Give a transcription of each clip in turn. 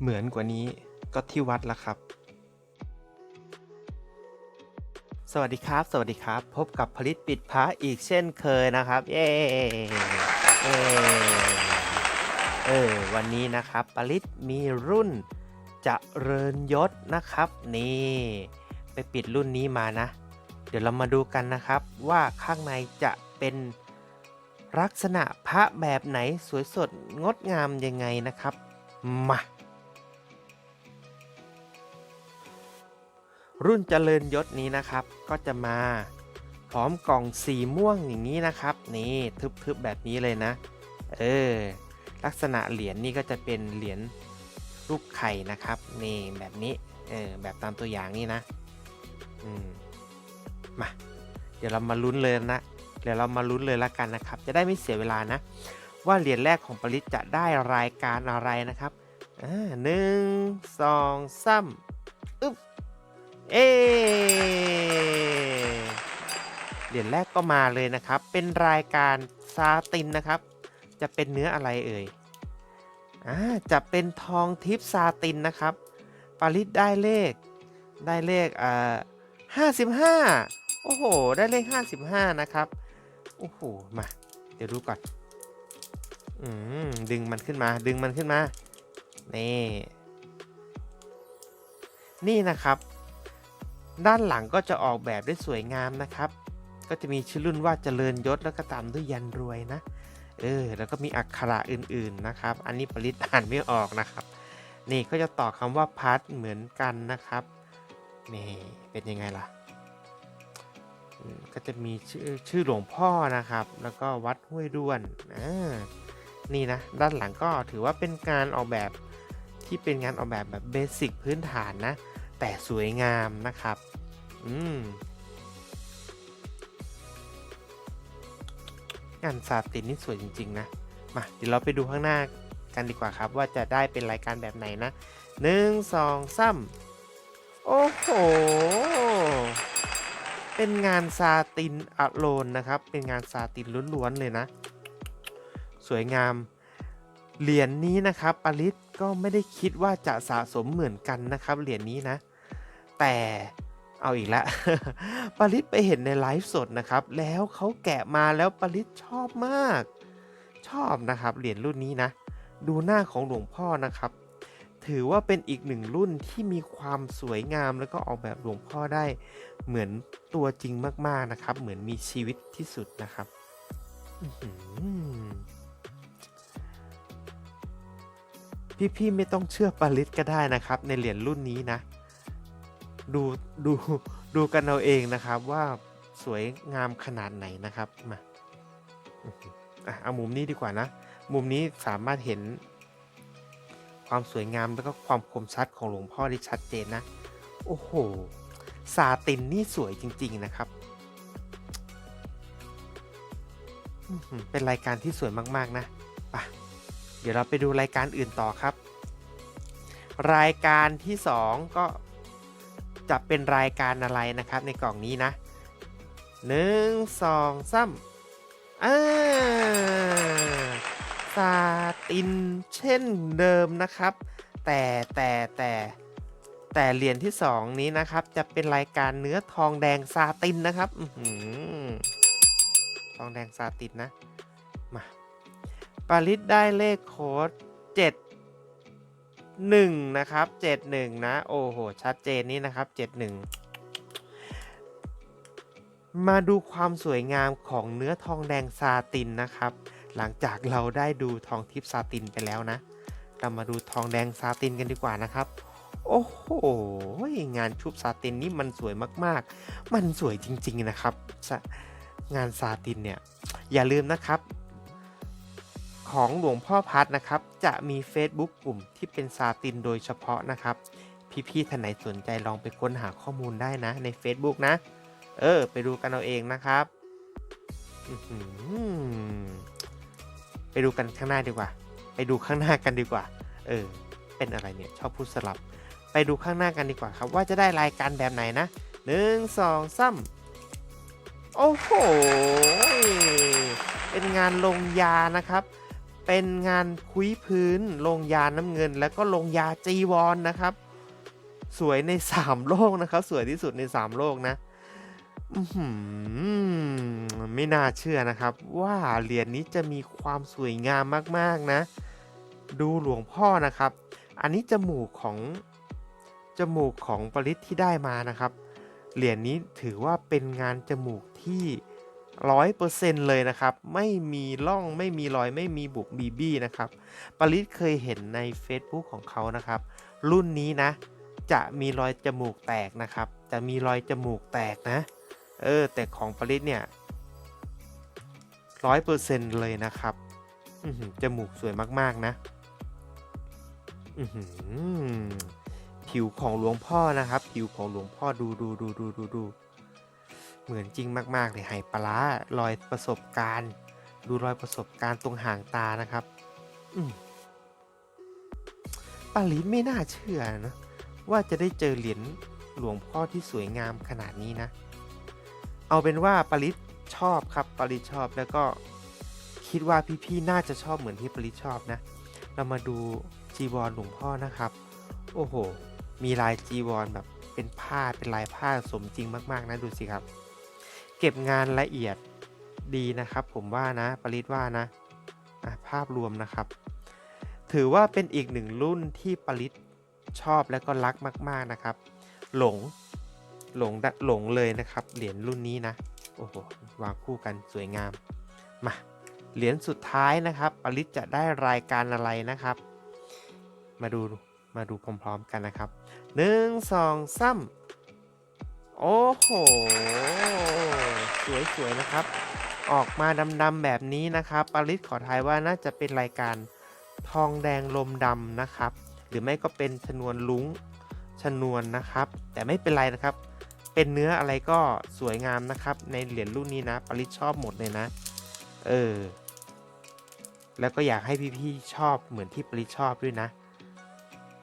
เหมือนกว่านี้ก็ที่วัดละครับ สวัสดีครับ สวัสดีครับ พบกับผลิตปิดพระอีกเช่นเคยนะครับ เย้เย้เออวันนี้นะครับปริตมีรุ่นจะเริญยศนะครับ นี่ ไปปิดรุ่นนี้มานะ เดี๋ยวเรามาดูกันนะครับ ว่าข้างในจะเป็นลักษณะพระแบบไหนสวยสดงดงามยังไงนะครับ มา รุ่นเจริญยศนี้นะครับ ก็จะมาพร้อมกล่องสีม่วงอย่างนี้นะครับ นี่ทึบๆแบบนี้เลยนะ เออ ลักษณะเหรียญนี่ก็จะเป็นเหรียญรูปไข่นะครับ นี่แบบนี้ เออ แบบตามตัวอย่างนี่นะ อืม มา เดี๋ยวเรามาลุ้นเลยนะ เดี๋ยวเรามาลุ้นเลยละกันนะครับ จะได้ไม่เสียเวลานะ ว่าเหรียญแรกของปริศจะได้รายการอะไรนะครับ อ่าหนึ่งสองสามอึ๊บ เอเหรียญแรกก็มาเลยนะครับ เป็นรายการซาตินนะครับ จะเป็นเนื้ออะไรเอ่ยอ่าจะเป็นทองทิพซาตินนะครับ ปาริสได้เลข ได้เลขอ่าห้าสิบห้าโอ้โห ได้เลขห้าสิบห้านะครับ โอ้โห มา เดี๋ยวดูก่อน อืม ดึงมันขึ้นมา ดึงมันขึ้นมา นี่ นี่นะครับ ด้านหลังก็จะออกแบบได้สวยงามนะครับ ก็จะมีชื่อรุ่นว่าเจริญยศแล้วก็ตามด้วยยันรวยนะ เออ แล้วก็มีอักขระอื่นๆนะครับ อันนี้ปริศอ่านไม่ออกนะครับ นี่ก็จะต่อคำว่าพัดเหมือนกันนะครับ นี่เป็นยังไงล่ะ ก็จะมีชื่อชื่อหลวงพ่อนะครับ แล้วก็วัดห้วยด้วนอ่านี่นะ ด้านหลังก็ถือว่าเป็นการออกแบบที่เป็นงานออกแบบแบบเบสิกพื้นฐานนะ แต่สวยงามนะครับ อืมงานซาตินนี่สวยจริง ๆ นะ มา เดี๋ยวเราไปดูข้างหน้ากันดีกว่าครับ ว่าจะได้เป็นรายการแบบไหนนะหนึ่งสองสามโอ้โห เป็นงานซาตินอะโลนนะครับ เป็นงานซาตินล้วน ๆ เลยนะ สวยงาม เหรียญนนี้นะครับปาริสก็ไม่ได้คิดว่าจะสะสมเหมือนกันนะครับ เหรียญนนี้นะ แต่เอาอีกแล้วปาริสไปเห็นในไลฟ์สดนะครับ แล้วเขาแกะมาแล้วปาริสชอบมาก ชอบนะครับ เหรียญรุ่นนี้นะ ดูหน้าของหลวงพ่อนะครับ ถือว่าเป็นอีกหนึ่งรุ่นที่มีความสวยงามแล้วก็ออกแบบหลวงพ่อได้ เหมือนตัวจริงมากๆนะครับ เหมือนมีชีวิตที่สุดนะครับพี่ๆไม่ต้องเชื่อปาริสก็ได้นะครับ ในเหรียญรุ่นนี้นะ ดูดูดูกันเอาเองนะครับว่าสวยงามขนาดไหนนะครับมาอะเอามุมนี้ดีกว่านะ มุมนี้สามารถเห็นความสวยงามแล้วก็ความคมชัดของหลวงพ่อได้ชัดเจนนะ โอ้โห ซาตินนี่สวยจริง ๆ นะครับ เป็นรายการที่สวยมากๆนะไปเดี๋ยวเราไปดูรายการอื่นต่อครับ รายการที่ 2 ก็ จะเป็นรายการอะไรนะครับในกล่องนี้นะหนึ่งสองสามอ่าซาตินเช่นเดิมนะครับ แต่แต่แต่แต่เหรียญที่2นี้นะครับ จะเป็นรายการเนื้อทองแดงซาตินนะครับหือทองแดงซาตินนะ มาปาริสได้เลขโค้ด7 1 นะครับ 71 นะ โอ้โห ชัดเจนนี่นะครับ 71 มาดูความสวยงามของเนื้อทองแดงซาตินนะครับ หลังจากเราได้ดูทองทิพซาตินไปแล้วนะ เรามาดูทองแดงซาตินกันดีกว่านะครับ โอ้โห งานชุบซาตินนี่มันสวยมาก ๆ มันสวยจริง ๆ นะครับ งานซาตินเนี่ย อย่าลืมนะครับ ของหลวงพ่อพัดนะครับ จะมี Facebook กลุ่มที่เป็นซาตินโดยเฉพาะนะครับ พี่ๆท่านไหนสนใจลองไปค้นหาข้อมูลได้นะใน Facebook นะ เออ ไปดูกันเอาเองนะครับไปดูกันข้างหน้าดีกว่า ไปดูข้างหน้ากันดีกว่า เออ เป็นอะไรเนี่ย ชอบพูดสลับ ไปดูข้างหน้ากันดีกว่าครับว่าจะได้รายการแบบไหนนะหนึ่งสองสามโอ้โห เป็นงานลงยานะครับ เป็นงานคุยพื้นลงยาน้ำเงิน แล้วก็ลงยาจีวรนนะครับ สวยใน 3 โลกนะครับ สวยที่สุดใน 3 โลกนะไม่น่าเชื่อนะครับ ว่าเหรียญนี้จะมีความสวยงามมากๆนะ ดูหลวงพ่อนะครับ อันนี้จมูกของจมูกของปริศที่ได้มานะครับ เหรียญนี้ถือว่าเป็นงานจมูกที่ ร้อยเปอร์เซ็นเลยนะครับ ไม่มีร่องไม่มีรอยไม่มีบุบบีบี้นะครับปริศเคยเห็นใน Facebook ของเขานะครับ รุ่นนี้นะ จะมีรอยจมูกแตกนะครับ จะมีรอยจมูกแตกนะ เออ แต่ของปริศเนี่ยร้อยเปอร์เซ็นเลยนะครับจมูกสวยมากๆนะผิวของหลวงพ่อนะครับ ผิวของหลวงพ่อดูดูดูดูดูดู เหมือนจริงมากๆเลยไหปลารอยประสบการณ์ ดูรอยประสบการณ์ตรงห่างตานะครับ อืมปาลิไม่น่าเชื่อนะว่าจะได้เจอเหรียญหลวงพ่อที่สวยงามขนาดนี้นะ เอาเป็นว่าปริศชอบครับปริศชอบแล้วก็คิดว่าพี่ๆน่าจะชอบเหมือนที่ปริศชอบนะ เรามาดูจีวรหลวงพ่อนะครับ โอ้โห มีลายจีวรแบบเป็นผ้าเป็นลายผ้าสมจริงมาก ๆ นะ ดูสิครับ เก็บงานละเอียดดีนะครับ ผมว่านะปริศว่านะภาพรวมนะครับ ถือว่าเป็นอีกหนึ่งรุ่นที่ปริศชอบและก็รักมาก ๆนะครับ หลงหลงดะหลงเลยนะครับ เหรียญรุ่นนี้นะโอ้โหวางคู่กันสวยงามมาเหรียญสุดท้ายนะครับ ปริศจะได้รายการอะไรนะครับ มาดูมาดูพร้อมๆกันนะครับหนึ่งสองสาม โอ้โห สวยๆนะครับ ออกมาดำๆแบบนี้นะครับปาริศขอทายว่าน่าจะเป็นรายการทองแดงลมดำนะครับ หรือไม่ก็เป็นชนวนลุ้งชนวนนะครับ แต่ไม่เป็นไรนะครับ เป็นเนื้ออะไรก็สวยงามนะครับ ในเหรียญรุ่นนี้นะปาริศชอบหมดเลยนะ เออ แล้วก็อยากให้พี่ๆชอบเหมือนที่ปาริศชอบด้วยนะ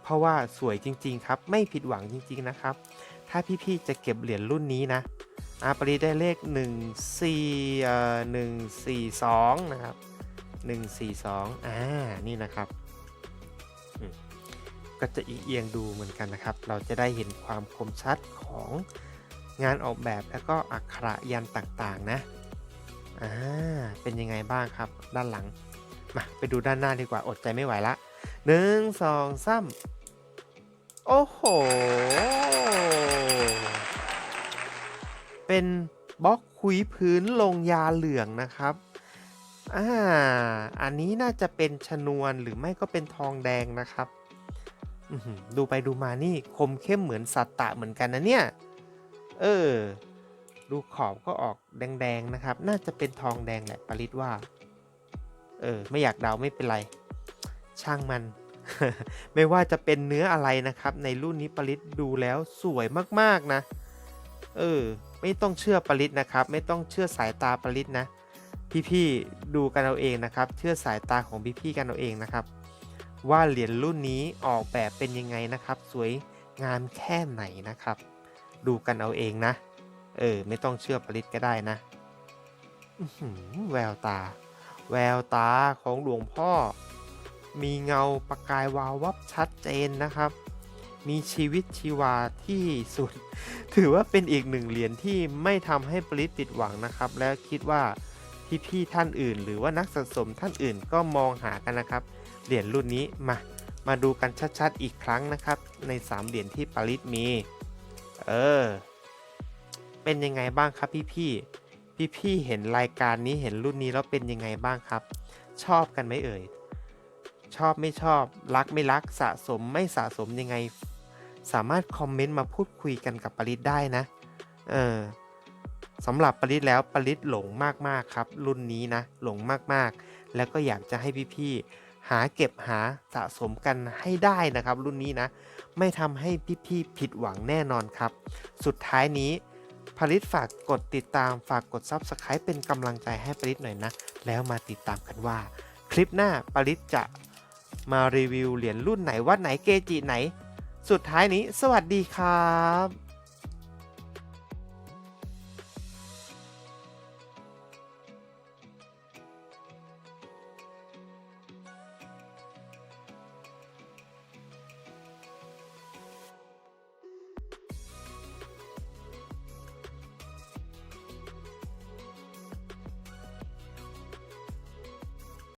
เพราะว่าสวยจริง ๆ ครับ ไม่ผิดหวังจริง ๆ นะครับ ถ้าพี่ๆจะเก็บเหรียญรุ่นนี้นะอาปริศได้เลข 1 4เอ่อ1 4 2 นะครับ 1 4 2 อ่า นี่นะครับ ก็จะอีเอียงดูเหมือนกันนะครับ เราจะได้เห็นความคมชัดของงานออกแบบแล้วก็อักขระยันต่างๆนะ อ่า เป็นยังไงบ้างครับ ด้านหลัง มา ไปดูด้านหน้าดีกว่า อดใจไม่ไหวละหนึ่งสอ โอ้โห เป็นบล็อกคุยพื้นลงยาเหลืองนะครับ อ่า อันนี้น่าจะเป็นชนวนหรือไม่ก็เป็นทองแดงนะครับ ดูไปดูมานี่คมเข้มเหมือนสัตตะเหมือนกันนะเนี่ย เออ ดูขอบก็ออกแดงๆนะครับ น่าจะเป็นทองแดงแหละปริศว่า เออ ไม่อยากเดาไม่เป็นไร ช่างมัน ไม่ว่าจะเป็นเนื้ออะไรนะครับ ในรุ่นนี้ปริศดูแล้วสวยมากๆนะ เออ ไม่ต้องเชื่อปริศนะครับ ไม่ต้องเชื่อสายตาปริศนะ พี่ๆดูกันเอาเองนะครับ เชื่อสายตาของพี่ๆกันเอาเองนะครับ ว่าเหรียญรุ่นนี้ออกแบบเป็นยังไงนะครับ สวยงามแค่ไหนนะครับ ดูกันเอาเองนะ เออ ไม่ต้องเชื่อปริศก็ได้นะแววตา แววตาของหลวงพ่อ มีเงาประกายวาววับชัดเจนนะครับ มีชีวิตชีวาที่สุด ถือว่าเป็นอีกหนึ่งเหรียญที่ไม่ทำให้ปริศผิดหวังนะครับ และคิดว่าพี่ๆท่านอื่น หรือว่านักสะสมท่านอื่นก็มองหากันนะครับ เหรียญรุ่นนี้มา มาดูกันชัดๆอีกครั้งนะครับ ใน 3 เหรียญที่ปริศมี เออ เป็นยังไงบ้างครับพี่ๆพี่ๆเห็นรายการนี้เห็นรุ่นนี้แล้วเป็นยังไงบ้างครับ ชอบกันไหมเอ่ย ชอบไม่ชอบ รักไม่รักสะสมไม่สะสมยังไง สามารถคอมเมนต์มาพูดคุยกันกับปริศได้นะ เออสำหรับปริศแล้วปริศหลงมากๆครับ รุ่นนี้นะ หลงมากๆ แล้วก็อยากจะให้พี่ๆหาเก็บหาสะสมกันให้ได้นะครับ รุ่นนี้นะ ไม่ทำให้พี่ๆผิดหวังแน่นอนครับ สุดท้ายนี้ผลิตฝากกดติดตามฝากกด Subscribe เป็นกำลังใจให้ผลิตหน่อยนะ แล้วมาติดตามกันว่า คลิปหน้าปริศจะ มารีวิวเหรียญรุ่นไหนวัดไหนเกจิไหน สุดท้ายนี้สวัสดีครับ